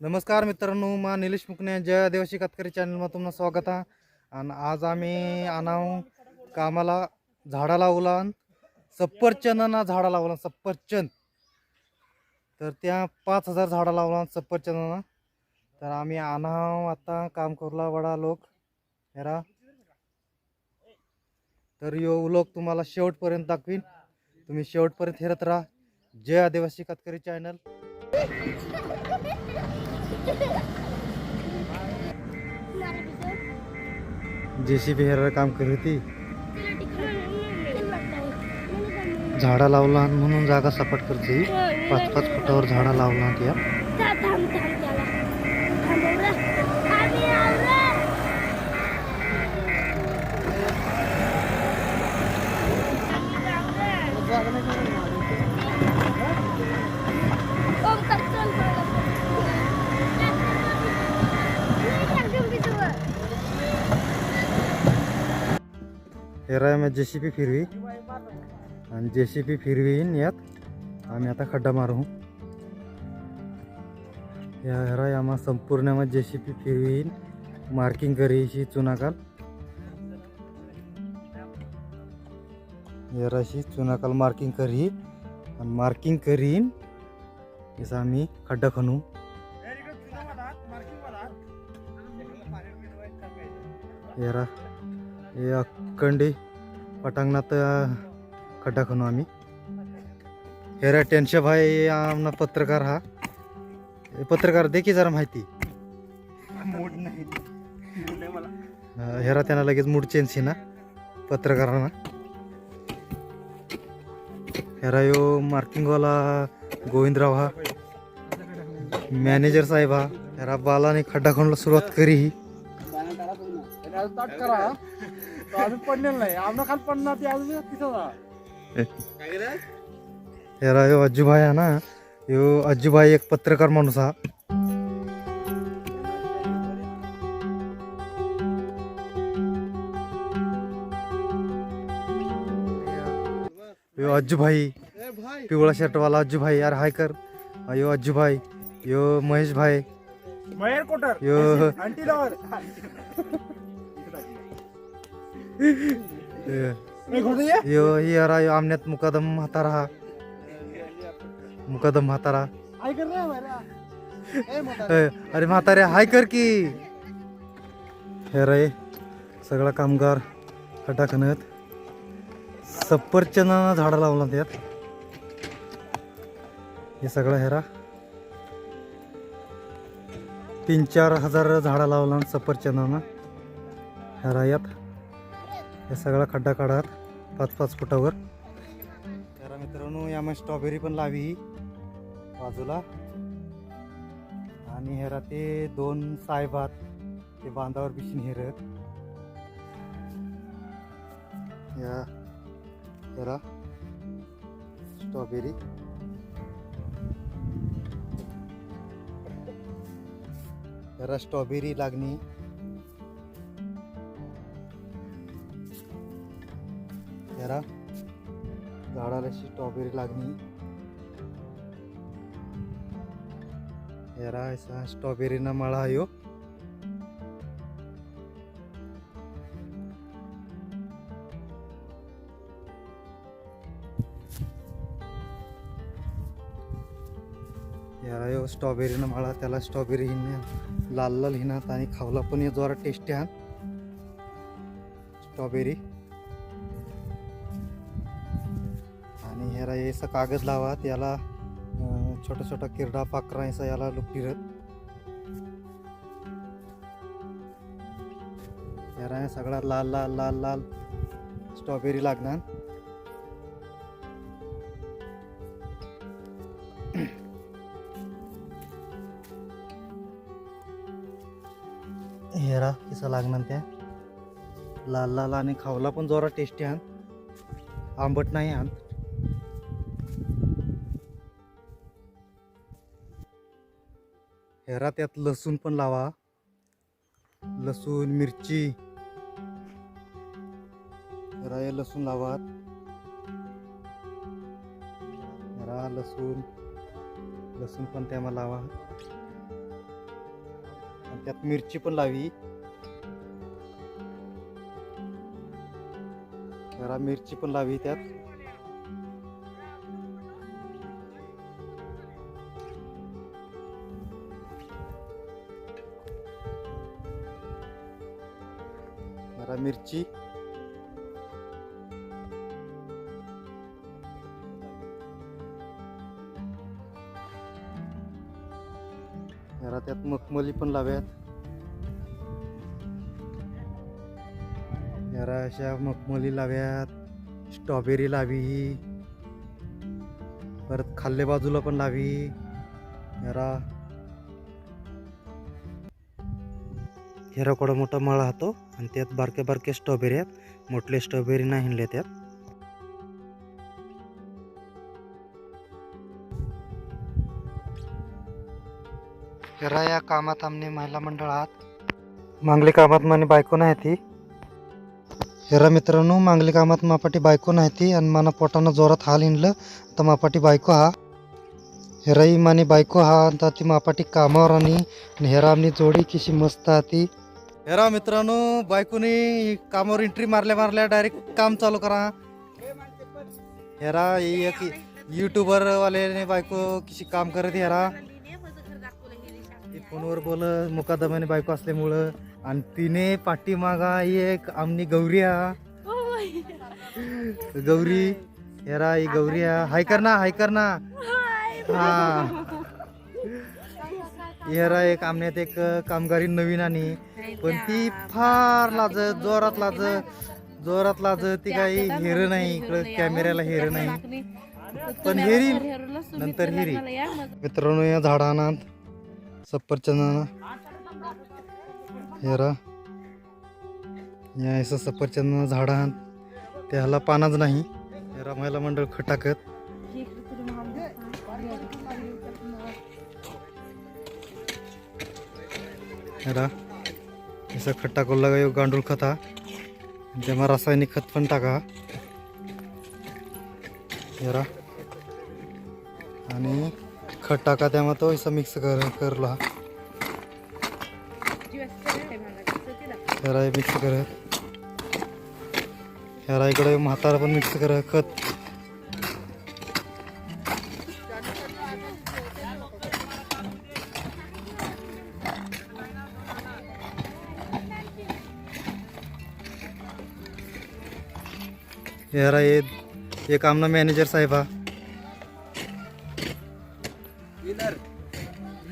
नमस्कार मित्रांनो मा निलेश मुकणे जय आदिवासी कातकरी चॅनलमध्ये तुम्हाला स्वागत आहे. आणि आज आम्ही आणाव कामाला झाडा लावला सप्परचंदना झाडा लावला सप्परचंद तर त्या पाच हजार झाडा लावला सप्परचंदना तर आम्ही आणाव आता काम करूला वडा लोक. हेरा तर यो लोक तुम्हाला शेवटपर्यंत दाखवीन. तुम्ही शेवटपर्यंत हेरत राहा. जय आदिवासी कातकरी चॅनल. जेसीबी सी काम करत होती. झाडा लावला म्हणून जागा सपाट करते पाच पाच फुटावर झाडा लावला त्या हेरा मग जे सी बी फिरवी. आणि जे सी बी फिरवीन यात. आम्ही आता खड्डा मारू. या हेरा आम्हा संपूर्ण मग जे सी बी फिरवीन मार्किंग करीशी चुनाकाल. हेराशी चुनाकाल मार्किंग करी. आणि मार्किंग करीन. याचा आम्ही खड्डा खणू. हेरा हे अखंडी पटांगणात खड्डा खणू आम्ही. हेरा टेन्शन भाई आमना पत्रकार हा. हे पत्रकार दे की जरा माहिती. हेरा त्यांना लगेच मूड चेंज ना पत्रकारांना. हेरा यो मार्किंगवाला गोविंदराव हा. मॅनेजर साहेब हा. हेरा बालाने खड्डा खणला सुरुवात करी करा. अजून पडलेलं नाही. आमना खाली पडणार ते अजून तिथं हेरा अज्जूभाई हा ना यो अज्जूभाई एक पत्रकार माणूस हा. यो अज्जूभाई पिवळा शर्टवाला अज्जूभाई यार हाय कर. यो अज्जूभाई यो महेश भाई महेर कोटर यो यो. ये यारा यो आमण्यात मुकादम म्हातारा हा मुकादम म्हातारा काय कर मेरा अरे म्हातारे हाय कर की. हे रे सगळा कामगार खड्डा खणत सफरचंदाना झाडं लावला त्यात. हे सगळं हेरा तीन चार हजार झाडं लावला सफरचंदाना हेरा यात. हे सगळा खड्डा काढत पाच पाच फुटावर. त्याला मित्रांनो यामध्ये स्ट्रॉबेरी पण लावी ही. बाजूला. आणि हेरा ते दोन साहेबात ते बांधावर बिशीन हेरत या. हेरा स्ट्रॉबेरी हेरा स्ट्रॉबेरी लागणी. त्याला झाडाला अशी स्ट्रॉबेरी लागणी हेरा असा स्ट्रॉबेरीना मळा आयो यारा यो स्ट्रॉबेरीनं मळा. त्याला स्ट्रॉबेरी हिने लाल लाल हिनात आणि खावला पण ये जरा टेस्टी हा. स्ट्रॉबेरी आणि कागद लावा याला छोटा छोटा किरडा पाकरा याला लुकटिरत याला सगळा लाल लाल लाल लाल स्ट्रॉबेरी लागणार. हेरा कसा लागणार त्या. लाल लाल आणि खावला पण जोरा टेस्टी आण. आंबट नाही आण. जरा त्यात लसूण पण लावा. लसूण मिरची. राय हे लसूण लावा हेरा लसूण लसूण पण त्यामा लावा. आणि त्यात मिरची पण लावी. जरा मिरची पण लावी त्यात. मिरची. जरा त्यात मखमली पण लाव्यात. जरा अशा मखमली लाव्यात. स्ट्रॉबेरी लावी. परत खाल्ले बाजूला पण लावी. जरा हेरा मोठा मळा राहतो आणि त्यात बारके बारके स्ट्रॉबेरी आहेत. मोठले स्ट्रॉबेरी नाही हिंडले त्यात. हेरा या कामात आमने महिला मंडळ आहात. मांगली कामात माने बायको नाही ती. हेरा मित्रांनो मांगली कामात मापाटी बायको नाही ती आणि मला पोटानं जोरात हाल हिंडलं तर मापाटी बायको हा. हेराई माने बायको हा आणि ती मापाटी कामावर आणि आणि हेरा आमनी जोडी कशी मस्त हा ती हेरा मित्रांनो बायकोनी कामावर एंट्री मारल्या मारल्या डायरेक्ट काम चालू करा. हेरा ही एक युट्यूबर वाल्याने बायको कशी काम करत हेरा. फोनवर बोल मुकादमाने बायको असल्यामुळं. आणि तिने पाठीमागा ही एक आमनी गौरी हा. गौरी हेरा ही गौरी हा. हाय कर ना हाय कर ना. हा. हेरा एक आमण्यात एक कामगारी नवीन आणि पण ती फार लाज जोरात लाज जोरात लाज ती काही हेर नाही इकडं कॅमेऱ्याला हेर नाही. पण हेरी नंतर हेरी. मित्रांनो या झाडांना सफरचंदाना हेरा या असं सफरचंद झाडां त्याला पानाच नाही. हेरा महिला मंडळ खटाकत. हेरा असं खत टाकून लागा गांडूळ खत हा जेव्हा रासायनिक खत पण टाका हेरा आणि खत टाका तेव्हा तो असं मिक्स कर करला हेरा मिक्स करत हेरा इकडे म्हातारा पण मिक्स कर खत हेरा हे एक आमना मॅनेजर साहेब हा.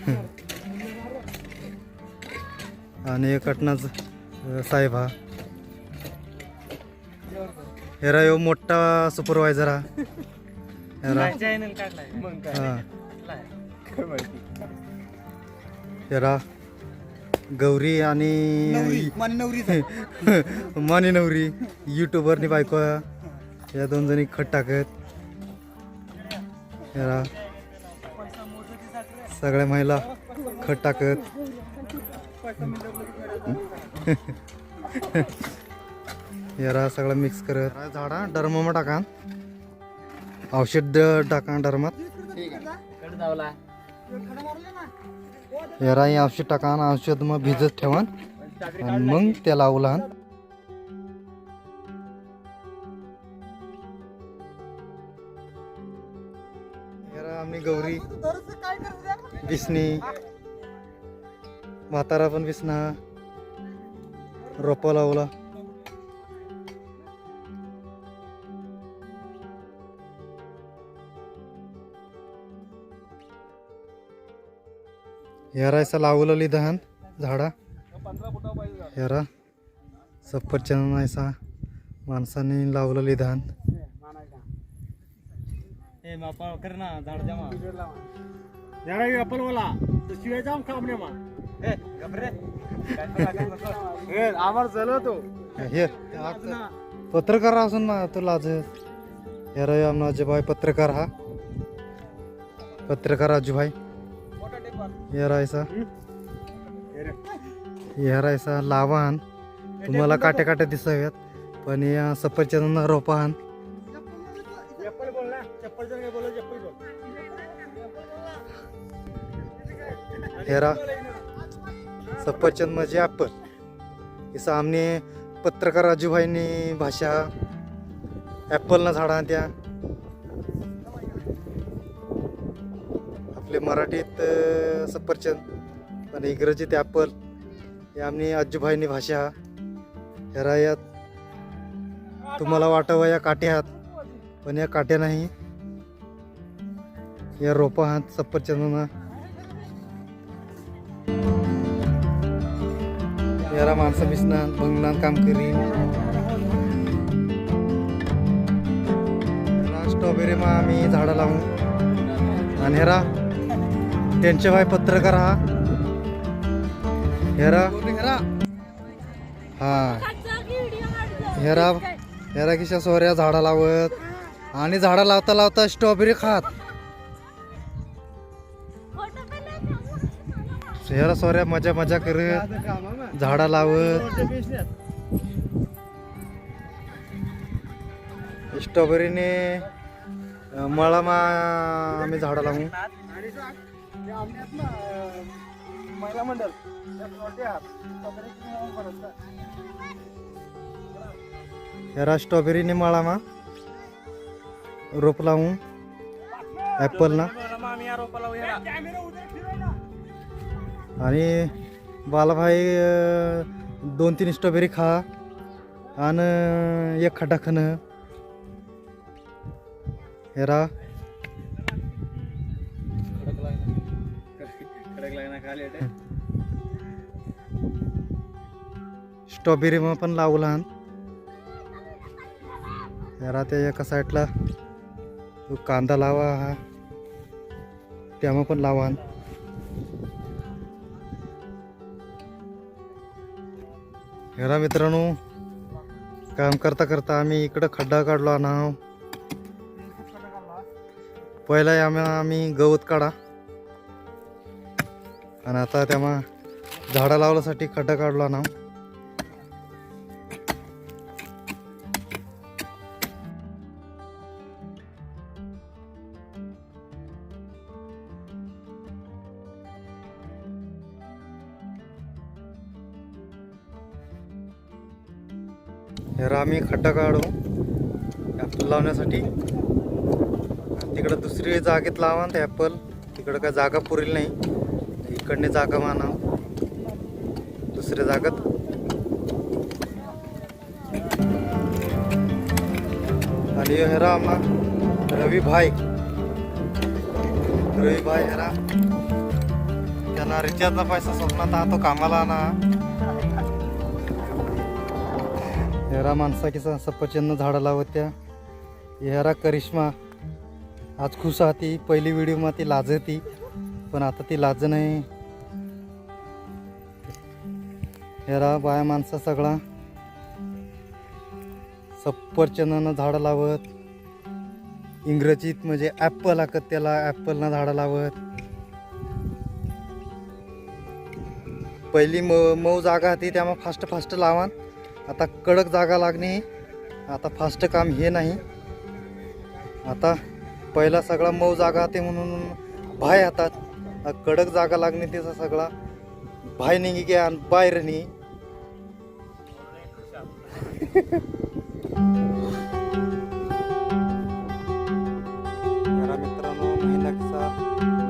आणि एक अटनाच साहेब हा. हेरा यो मोठा सुपरवायझर हा. हेरा चॅनल काढलाय. मग काय? हा. काय माहिती. हेरा गौरी आणि मानी नवरी युट्यूबरनी बायको. या दोन जणी खत टाकत. हेरा सगळ्या महिला खत टाकत. हेरा सगळं मिक्स करत. झाडा डरमामा टाका. औषध टाका डरमात. हेरा हे औषध टाका औषध मग भिजत ठेवा. आणि मग त्याला लावला आम्ही गौरी. बिसनी म्हातारा पण बिसना रोपा लावला. हेरायचा लावलं लिधान झाडा. हेरा सफरचंद माणसाने लावलं लिधान ए मापा कर ना झाड जमा. यारा ये अपल वाला तो शिवाय जाम काम ने मा. ए गबरे ए आमार चलो तो. हे पत्रकार असून ना तो लाज आमना अजयभाई पत्रकार हा. पत्रकार अजूभाई हेरायचा हेरायचा लावान. तुम्हाला काटे काटे दिसाव्यात पण या सफरचंद रोपान. हेरा सफरचंद म्हणजे ॲपल हे आमने पत्रकार राजूभाईनी भाषा ॲपलना झाडा त्या आपले मराठीत सफरचंद पण इंग्रजीत ॲपल हे आम्ही आजूभाईनी भाषा हेरा यात तुम्हाला वाटावं या काट्या आहात पण या काट्या नाही. या रोपा आहात सफरचंदना माणसं बिसणार बंगणार काम करी स्ट्रॉबेरी मा आम्ही झाडं लावू आणि हेरा त्यांचे भाई पत्रकार हा. हेरा. हा. हेरा हेरा किशा सोऱ्या झाडं लावत. आणि झाडं लावता लावता स्ट्रॉबेरी खात. हेरा सोऱ्या मजा मजा करत झाडं लावत. स्ट्रॉबेरीने अं, मळामा आम्ही झाडं लावू. महिला मंडळ त्या प्लॉटी आहात सगळ्याची नावं हेरा स्ट्रॉबेरीने रोप लावू आणि बालाभाई दोन तीन स्ट्रॉबेरी खा आणि एक खड्डा खण. हेरा स्ट्रॉबेरी मग पण लावू लहान. हेरा त्या एका साईडला. कांदा लावा हा. त्यामुळे पण लावा हेरा मित्रांनो काम करता करता आम्ही इकडं खड्डा काढलो ना पहिला आम्ही आम्ही गवत काढा. आणि आता त्यामा झाडं लावण्यासाठी खड्डा काढला ना आम्ही खड्डा काढू ॲपल लावण्यासाठी. तिकडं दुसरी जागेत लावा ते ॲपल तिकडं काय जागा पुरेल नाही. इकडने जागा माना दुसऱ्या जागात. आणि हेरा आम्हा रवी भाई. रवी भाई हेरा त्यांना रिचार्जचा पैसा स्वप्नात हा तो कामाला ना हेरा माणसा सफरचंद झाडं लावत त्या हेरा करिश्मा आज खुश ती. पहिली व्हिडिओमध्ये ती लाजती पण आता ती लाज नाही. हेरा बाया माणसा सगळा. सफरचंदानं झाडं लावत. इंग्रजीत म्हणजे ॲपल आकत त्याला. ॲपलनं झाडं लावत. पहिली म मऊ जागा होती त्यामुळे फास्ट फास्ट लावा आता कडक जागा लागणे आता फास्ट काम हे नाही. आता पहिला सगळा मऊ जागा ते म्हणून भाय हातात कडक जागा लागणे त्याचा सगळा. भाय निघी घ्या आणि बाहेर नि जरा मित्रांनो महिन्याचा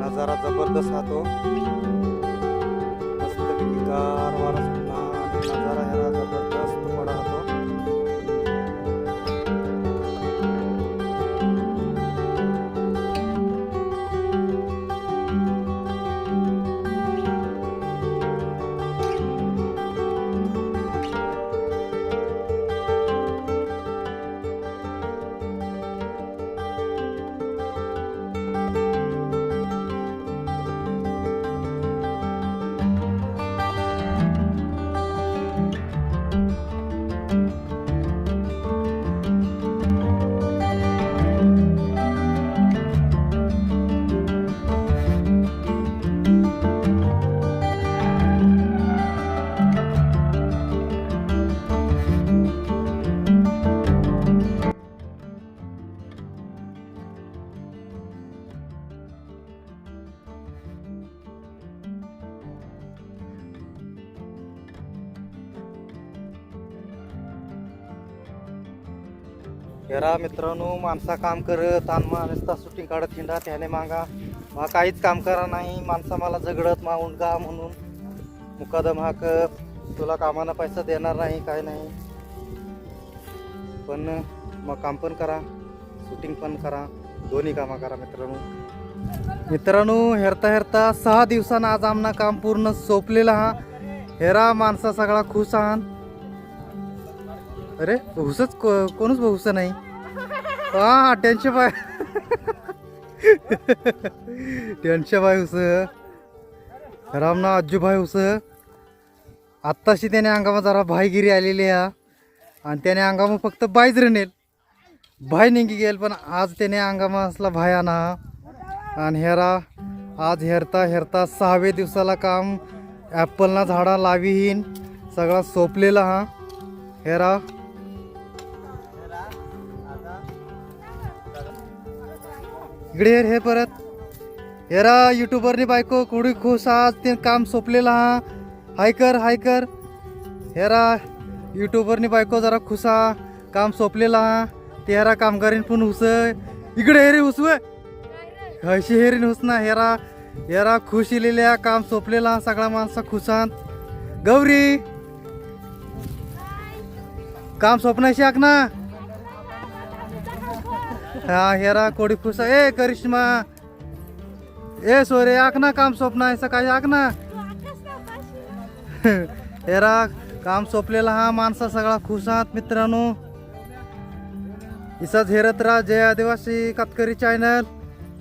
नजारा जबरदस्त राहतो. मस्त कार वारा हेरा मित्रांनो माणसा काम करत आणि माणसता सुटिंग काढत हिंडा त्याने मागा. मा काहीच काम करा नाही माणसा मला झगडत मा उंडगा म्हणून. मुकादम हाक तुला कामाला पैसा देणार नाही काय नाही. पण मग काम पण करा शूटिंग पण करा. दोन्ही कामं करा मित्रांनो. मित्रांनो हेरता हेरता सहा दिवसानं आज आमना काम पूर्ण सोपलेलं हा. हेरा माणसा सगळा खुश आहात अरे हुसच को- कोणच भाऊस नाही. हा टेन्शन बाय टेन्शन बाय हुस रामना आजूभाई हुस आत्ताशी त्याने अंगामा जरा भाईगिरी आलेली हा. आणि त्याने अंगामा फक्त बाईच रेनेल. भाई निघी गेल पण आज त्याने अंगामा असला भाई आणा. आणि हेरा आज हेरता हेरता सहावे दिवसाला काम. ॲपलना झाडा लावीहीन सगळा सोपलेला हा. हेरा इकडे हेर हे परत. हेरा युट्यूबरनी बायको कुडी खुश आज ते काम सोपलेलं हा. हाय कर हाय कर. हेरा युट्यूबरनी बायको जरा खुसा काम सोपलेला हा. ते हेरा कामगारीन पण हुस इकडे हेरी हुसव हशी हेरीन हुस ना हेरा हेरा खुश इलेल्या काम सोपलेला हा. सगळा माणसा खुशांत गौरी. काम सोपण्याशी आक ना. हा हेरा कोडी खुश ए करिश्मा. ए सोरे आक ना काम सोपना आहे सकाळी आक ना. हेरा काम सोपलेला हा माणसा सगळा खुशात मित्रांनो. इसाच हेरत राहा जय आदिवासी कातकरी चॅनल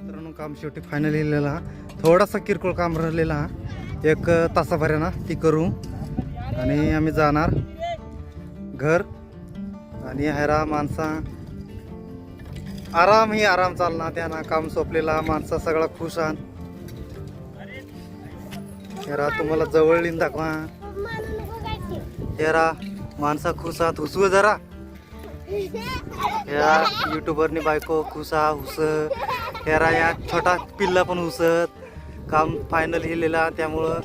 मित्रांनो काम शेवटी फायनल लिहिलेला हा. थोडासा किरकोळ काम राहिलेला हा. एक तासाभराना ती करू. आणि आम्ही जाणार. घर. आणि हेरा माणसा. आराम ही आराम चालणार त्यांना काम सोपलेला माणसा सगळा खुश आहात हेरा तुम्हाला जवळ दाखवा. हेरा माणसा खुश आहात हुसव जरा. या युट्यूबरनी बायको खुसा हुस हेरा या छोटा पिल्ला पण हुसत. काम फायनल हिलेला त्यामुळं.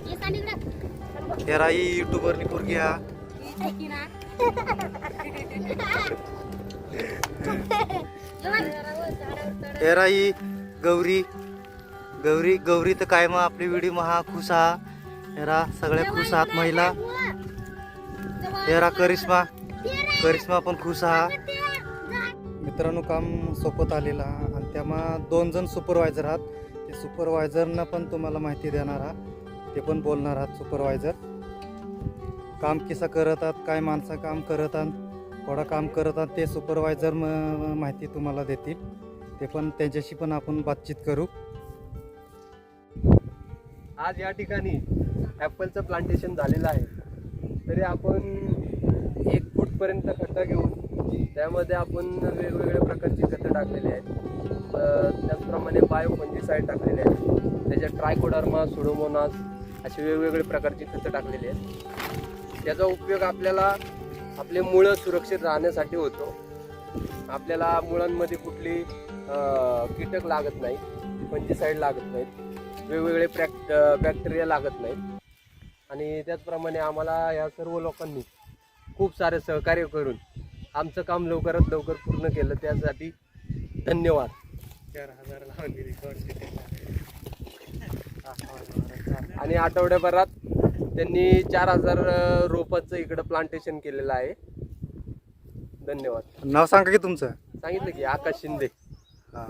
हेरा ही युट्यूबरनी पोरगी हा हेरा ही गौरी. गौरी गौरी तर काय मग आपली विडी महा खुश आहा. हेरा सगळ्या खुश आहात महिला. हेरा करिश्मा. करिश्मा पण खुश आहा. मित्रांनो काम सोपत आलेलं आणि त्यामा दोन जण सुपरवायझर आहात. ते सुपरवायझरनं पण तुम्हाला माहिती देणार आहात. ते पण बोलणार आहात सुपरवायझर काम किसा करत आहात काय माणसं काम करत आहात. थोडं काम करत आहात ते सुपरवायझर माहिती तुम्हाला देतील. ते पण त्यांच्याशी पण आपण बातचीत करू. आज या ठिकाणी ॲपलचं प्लांटेशन झालेलं आहे. तरी आपण एक फूटपर्यंत खड्डा घेऊन त्यामध्ये आपण वेगवेगळ्या प्रकारची खतं टाकलेली आहेत. त्याचप्रमाणे बायो फंजिसाईड टाकलेले आहेत. त्याच्यात ट्रायकोडर्मा सुडोमोनास असे वेगवेगळे प्रकारची खतं टाकलेली आहेत. त्याचा उपयोग आपल्याला आपले मुळं सुरक्षित राहण्यासाठी होतो. आपल्याला मुळांमध्ये कुठली कीटक लागत नाही फंजिसाईड लागत नाहीत वेगवेगळे प्रॅक्ट बॅक्टेरिया लागत नाहीत आणि त्याचप्रमाणे आम्हाला या सर्व लोकांनी खूप सारे सहकार्य करून आमचं काम लवकरात लवकर पूर्ण केलं. त्यासाठी धन्यवाद. चार हजार आणि आठवड्याभरात त्यांनी चार हजार रोपाचं इकडं प्लांटेशन केलेलं आहे. धन्यवाद. नाव सांगा की तुमचं. सांगितलं की आकाश शिंदे. हा.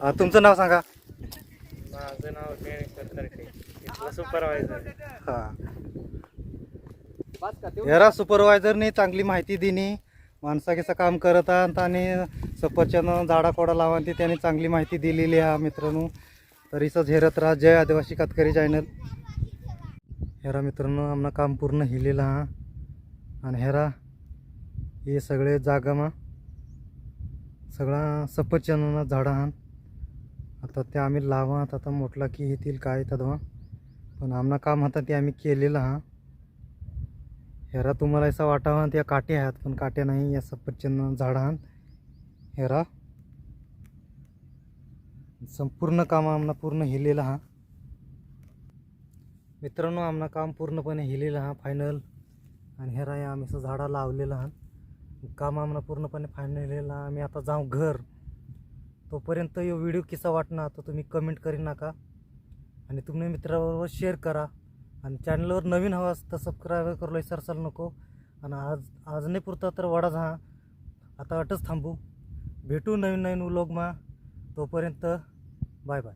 हा, तुमचं नाव सांगा. माझं नाव इथला सुपरवायझर हा. बस का तेवढं? हेरा सुपरवायझरने चांगली माहिती दिली. माणसाकीचं काम करत आहात आणि सफरचंद झाडाकोडा लावा ती त्यांनी चांगली माहिती दिलेली आहे मित्रांनो. तरीच हेरत राहा. जय आदिवासी कातकरी चॅनल हेरा मित्रांनो आमना काम पूर्ण हिलेलं हा. आणि हेरा हे सगळे जागामा सगळा सफरचंदनं झाडं हा आता ते आम्ही लावा आता मोठला की येतील काय तदवा पण आमना काम आता ते आम्ही केलेलं हा. हेरा तुम्हाला असा वाटावा त्या काटे आहेत पण काटे नाही या सफरचंद झाडं आहात हेरा संपूर्ण काम आमना पूर्ण हिलेला हा. मित्रांनो आमना काम पूर्णपणे हिलेलं हा फायनल आणि हेरा या आम्ही असं झाडा लावलेलं हा. काम आम्हाला पूर्णपणे फायनल आम्ही आता जाऊ घर. तोपर्यंत यो व्हिडिओ किसा वाटणार तर तुम्ही कमेंट करी नका. आणि तुम्ही मित्राबरोबर शेअर करा. आणि चॅनलवर नवीन हवा तर सबस्क्राईब करू विसरसाल नको. आणि आज आज नाही पुरता तर वडा हा आता अटच थांबू. भेटू नवीन नवीन उलोगमा तोपर्यंत बाय बाय